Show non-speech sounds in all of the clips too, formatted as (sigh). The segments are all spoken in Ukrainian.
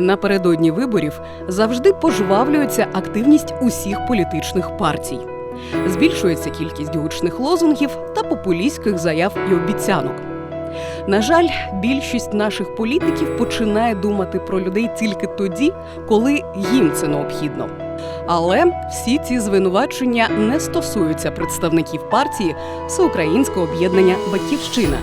Напередодні виборів завжди пожвавлюється активність усіх політичних партій. Збільшується кількість гучних лозунгів та популістських заяв і обіцянок. На жаль, більшість наших політиків починає думати про людей тільки тоді, коли їм це необхідно. Але всі ці звинувачення не стосуються представників партії Всеукраїнського об'єднання Батьківщина,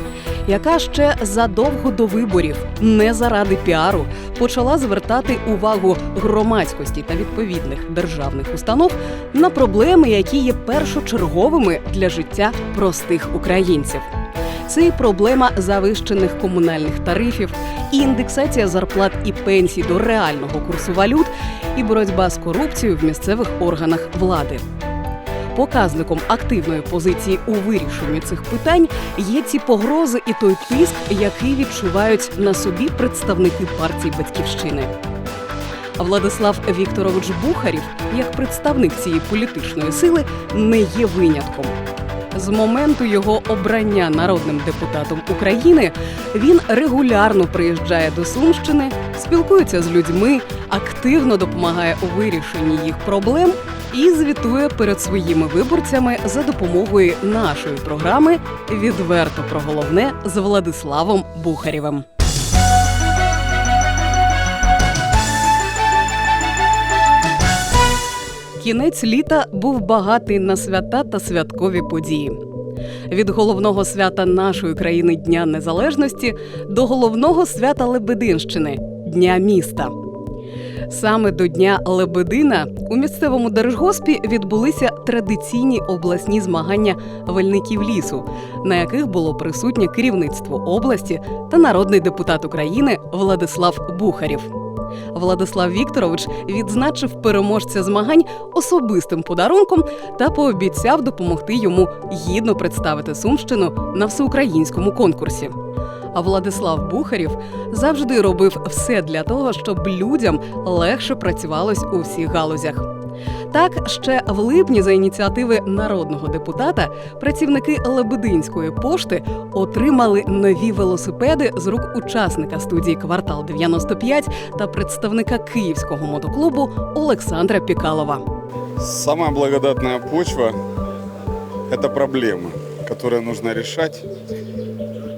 яка ще задовго до виборів, не заради піару, почала звертати увагу громадськості та відповідних державних установ на проблеми, які є першочерговими для життя простих українців. Це і проблема завищених комунальних тарифів, і індексація зарплат і пенсій до реального курсу валют, і боротьба з корупцією в місцевих органах влади. Показником активної позиції у вирішенні цих питань є ці погрози і той тиск, який відчувають на собі представники партії батьківщини. Владислав Вікторович Бухарів, як представник цієї політичної сили, не є винятком. З моменту його обрання народним депутатом України він регулярно приїжджає до Сумщини, спілкується з людьми, активно допомагає у вирішенні їх проблем і звітує перед своїми виборцями за допомогою нашої програми Відверто про головне з Владиславом Бухарєвим. Кінець літа був багатий на свята та святкові події. Від головного свята нашої країни Дня Незалежності до головного свята Лебединщини Дня міста. Саме до Дня Лебедина у місцевому держгоспі відбулися традиційні обласні змагання вольників лісу, на яких було присутнє керівництво області та народний депутат України Владислав Бухарів. Владислав Вікторович відзначив переможця змагань особистим подарунком та пообіцяв допомогти йому гідно представити Сумщину на всеукраїнському конкурсі. А Владислав Бухарів завжди робив все для того, щоб людям легше працювалось у всіх галузях. Так, ще в липні за ініціативи народного депутата працівники Лебединської пошти отримали нові велосипеди з рук учасника студії Квартал 95 та представника київського мотоклубу Олександра Пікалова. Самая благодатная почва – это проблемы, которые нужно решать.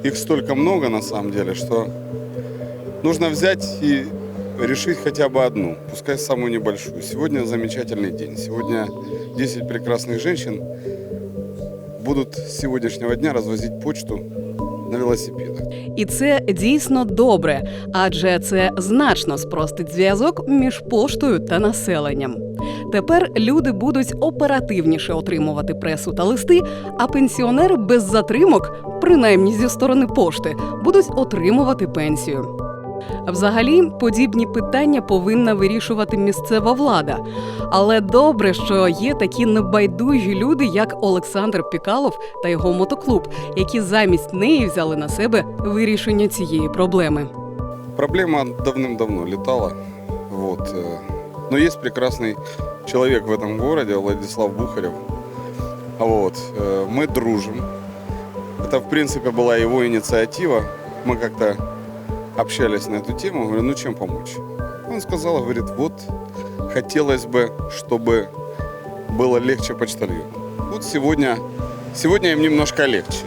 Их столько много на самом деле, что нужно взять и решить хотя бы одну, пускай самую небольшую. Сегодня замечательный день. Сегодня 10 прекрасных женщин будут с сегодняшнего дня развозить почту на велосипедах. І це дійсно добре, адже це значно спростить зв'язок між поштою та населенням. Тепер люди будуть оперативніше отримувати пресу та листи, а пенсіонери без затримок, принаймні зі сторони пошти, будуть отримувати пенсію. Взагалі, подібні питання повинна вирішувати місцева влада. Але добре, що є такі небайдужі люди, як Олександр Пікалов та його мотоклуб, які замість неї взяли на себе вирішення цієї проблеми. Проблема давным-давно летала. Вот. э, Но есть прекрасный человек в этом городе, Владислав Бухарев. Вот. э, Мы дружим. Это, в принципе, была его инициатива. Мы как-то общались на эту тему. Говорю, ну чем помочь? Он сказал, говорит, вот хотелось бы, чтобы было легче почтальону. Вот сегодня, сегодня им немножко легче.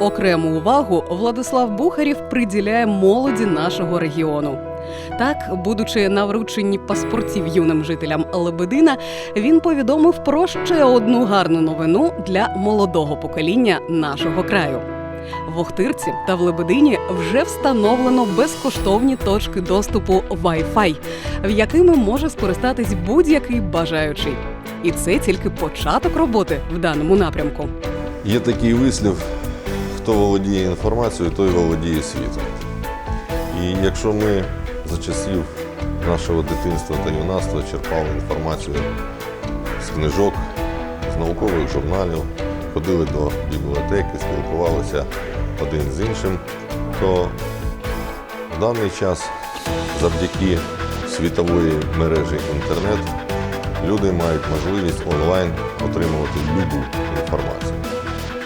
Окрему увагу Владислав Бухарів приділяє молоді нашого регіону. Так, будучи на врученні паспортів юним жителям Лебедина, він повідомив про ще одну гарну новину для молодого покоління нашого краю. В Охтирці та в Лебедині вже встановлено безкоштовні точки доступу Wi-Fi, в якими може скористатись будь-який бажаючий. І це тільки початок роботи в даному напрямку. Є такий вислів, хто володіє інформацією, той володіє світом. І якщо ми за часів нашого дитинства та юнацтва черпали інформацію з книжок, з наукових журналів, ходили до бібліотеки, спілкувалися один з іншим, то в даний час завдяки світової мережі інтернет люди мають можливість онлайн отримувати любу інформацію.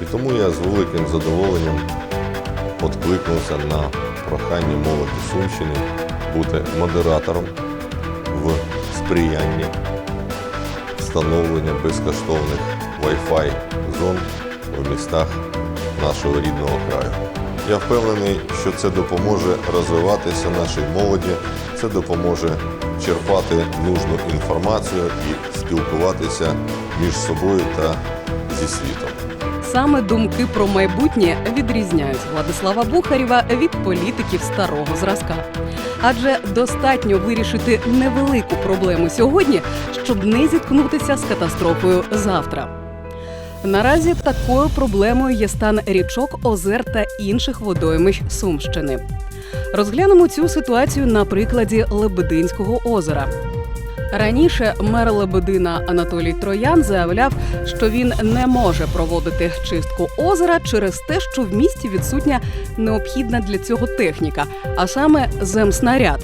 І тому я з великим задоволенням відкликнувся на прохання молоді Сумщини бути модератором в сприянні встановлення безкоштовних Wi-Fi зон у містах нашого рідного краю. Я впевнений, що це допоможе розвиватися нашій молоді, це допоможе черпати нужну інформацію і спілкуватися між собою та зі світом. Саме думки про майбутнє відрізняють Владислава Бухарєва від політиків старого зразка. Адже достатньо вирішити невелику проблему сьогодні, щоб не зіткнутися з катастрофою завтра. Наразі такою проблемою є стан річок, озер та інших водоймищ Сумщини. Розглянемо цю ситуацію на прикладі Лебединського озера. Раніше мер Лебедина Анатолій Троян заявляв, що він не може проводити чистку озера через те, що в місті відсутня необхідна для цього техніка, а саме земснаряд.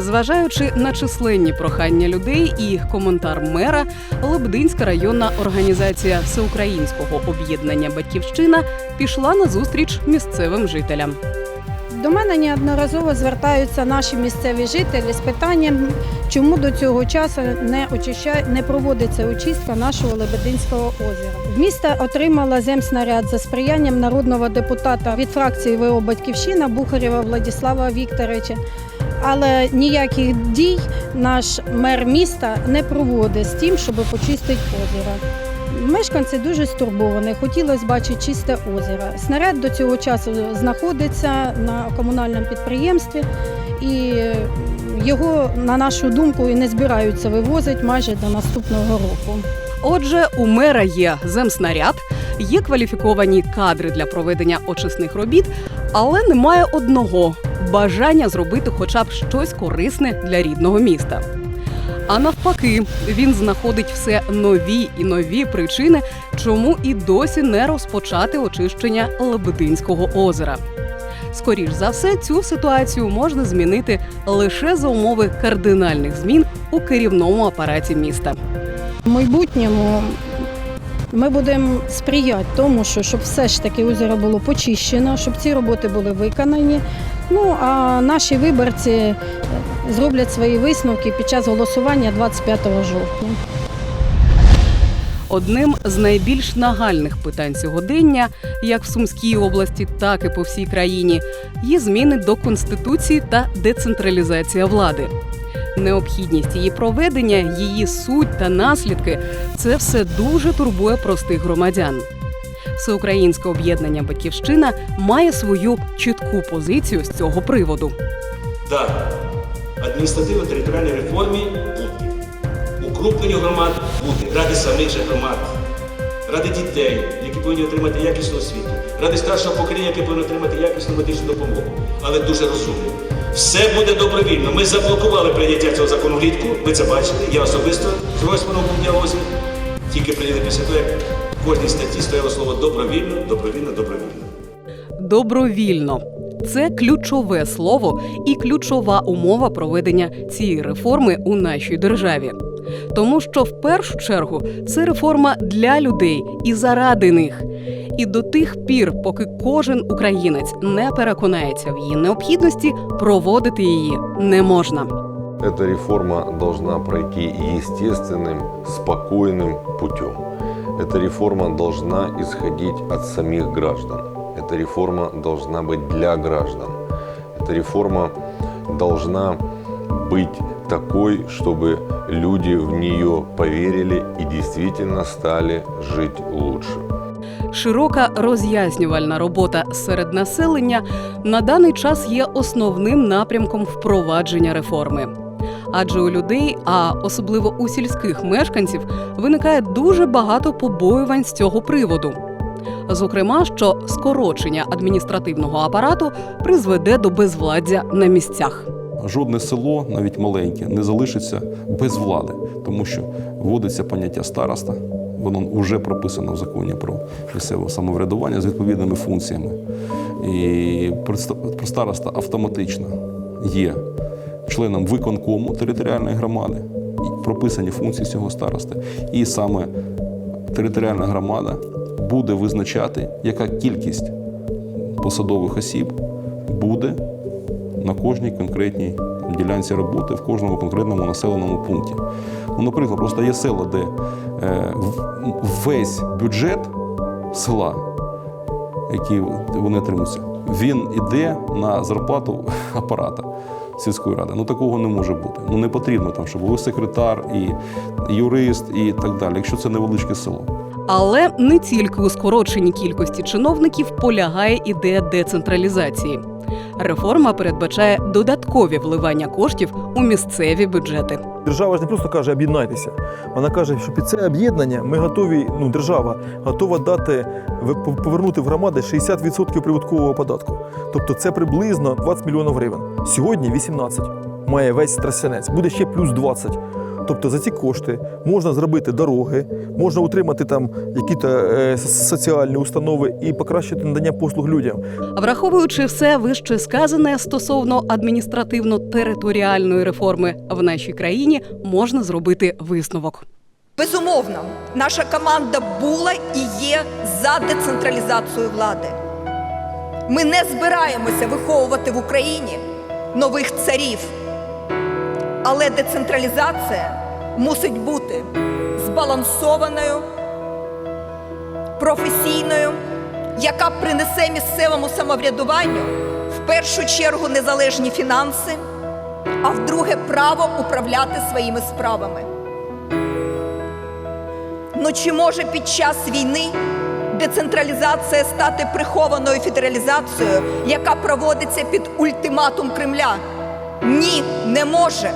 Зважаючи на численні прохання людей і коментар мера, Лебединська районна організація Всеукраїнського об'єднання Батьківщина пішла на зустріч місцевим жителям. До мене неодноразово звертаються наші місцеві жителі з питанням, чому до цього часу не очищає, не проводиться очистка нашого Лебединського озера. Місто отримало земснаряд за сприянням народного депутата від фракції ВО Батьківщина Бухарєва Владислава Вікторовича. Але ніяких дій наш мер міста не проводить з тим, щоб почистити озеро. Мешканці дуже стурбовані, хотілося бачити чисте озеро. Снаряд до цього часу знаходиться на комунальному підприємстві, і його, на нашу думку, і не збираються вивозити майже до наступного року. Отже, у мера є земснаряд, є кваліфіковані кадри для проведення очисних робіт, але немає одного бажання зробити хоча б щось корисне для рідного міста. А навпаки, він знаходить все нові і нові причини, чому і досі не розпочати очищення Лебединського озера. Скоріш за все, цю ситуацію можна змінити лише за умови кардинальних змін у керівному апараті міста. В майбутньому ми будемо сприяти тому, що щоб все ж таки озеро було почищено, щоб ці роботи були виконані. Ну а наші виборці е, зроблять свої висновки під час голосування 25 жовтня. Одним з найбільш нагальних питань сьогодення, як в Сумській області, так і по всій країні, є зміни до конституції та децентралізація влади. Необхідність її проведення, її суть та наслідки це все дуже турбує простих громадян. Всеукраїнське об'єднання Батьківщина має свою чітку позицію з цього приводу. Да, адміністративно-територіальній реформі буде. Укрупненню громад буде ради самих же громад, ради дітей, які повинні отримати якісну освіту, ради старшого покоління, яке повинно отримати якісну медичну допомогу. Але дуже розумно. Все буде добровільно. Ми заблокували прийняття цього закону влітку. Ви це бачили. Я особисто з Гройсманом був діалозі. Тільки прийняли після того, як кожній статті стояло слово добровільно, добровільно, добровільно. добровільно. Це ключове слово і ключова умова проведення цієї реформи у нашій державі. Тому що в першу чергу це реформа для людей і заради них. І до тих пір, поки кожен українець не переконається в її необхідності, проводити її не можна. Эта реформа должна пройти естественным, спокойным путем. Эта реформа должна исходить от самих граждан. Эта реформа должна быть для граждан. Эта реформа должна быть такой, чтобы люди в нее поверили и действительно стали жить лучше. Широка роз'яснювальна робота серед населення на даний час є основним напрямком впровадження реформи. Адже у людей, а особливо у сільських мешканців, виникає дуже багато побоювань з цього приводу. Зокрема, що скорочення адміністративного апарату призведе до безвладдя на місцях. Жодне село, навіть маленьке, не залишиться без влади, тому що вводиться поняття староста. Воно вже прописано в законі про місцеве самоврядування з відповідними функціями. І предста- староста автоматично є членом виконкому територіальної громади, прописані функції цього старости. І саме територіальна громада буде визначати, яка кількість посадових осіб буде на кожній конкретній ділянці роботи в кожному конкретному населеному пункті. Ну, наприклад, просто є села, де е, весь бюджет села, який вони отримуються, він іде на зарплату (laughs) апарата сільської ради. Ну такого не може бути. Ну не потрібно там, щоб був секретар і юрист і так далі, якщо це невеличке село. Але не тільки у скороченні кількості чиновників полягає ідея децентралізації. Реформа передбачає додаткові вливання коштів у місцеві бюджети. Держава ж не просто каже об'єднайтеся. Вона каже, що під це об'єднання ми готові, ну держава готова дати повернути в громади 60% прибуткового податку. Тобто це приблизно 20 мільйонів гривень. Сьогодні 18 має весь Тростянець, буде ще плюс 20. Тобто за ці кошти можна зробити дороги, можна утримати там якісь е, соціальні установи і покращити надання послуг людям. Враховуючи все вище сказане стосовно адміністративно-територіальної реформи в нашій країні, можна зробити висновок. Безумовно, наша команда була і є за децентралізацію влади. Ми не збираємося виховувати в Україні нових царів. Але децентралізація мусить бути збалансованою, професійною, яка принесе місцевому самоврядуванню в першу чергу незалежні фінанси, а вдруге право управляти своїми справами. Ну чи може під час війни децентралізація стати прихованою федералізацією, яка проводиться під ультиматум Кремля? Ні, не може.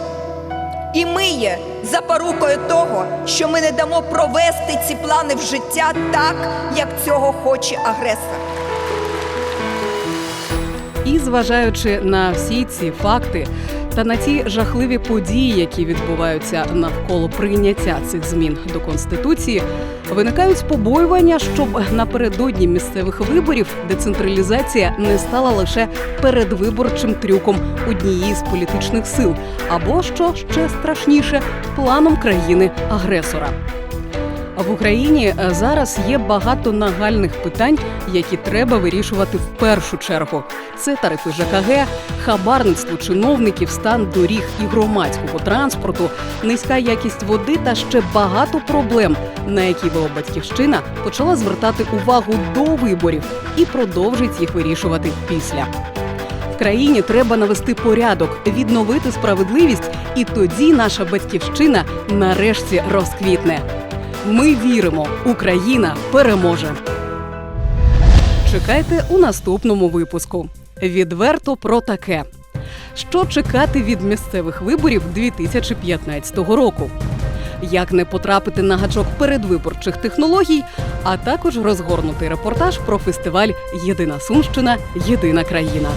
І ми є запорукою того, що ми не дамо провести ці плани в життя так, як цього хоче агресор. І зважаючи на всі ці факти та на ті жахливі події, які відбуваються навколо прийняття цих змін до конституції, виникають побоювання, щоб напередодні місцевих виборів децентралізація не стала лише передвиборчим трюком однієї з політичних сил, або що ще страшніше планом країни-агресора. В Україні е, зараз є багато нагальних питань, які треба вирішувати в першу чергу. Це тарифи ЖКГ, хабарництво чиновників, стан доріг і громадського транспорту, низька якість води та ще багато проблем, на які Батьківщина почала звертати увагу до виборів і продовжить їх вирішувати після. В країні треба навести порядок, відновити справедливість, і тоді наша батьківщина нарешті розквітне. Ми віримо, Україна переможе. Чекайте у наступному випуску. Відверто про таке. Що чекати від місцевих виборів 2015 року? Як не потрапити на гачок передвиборчих технологій, а також розгорнутий репортаж про фестиваль Єдина Сумщина, Єдина країна.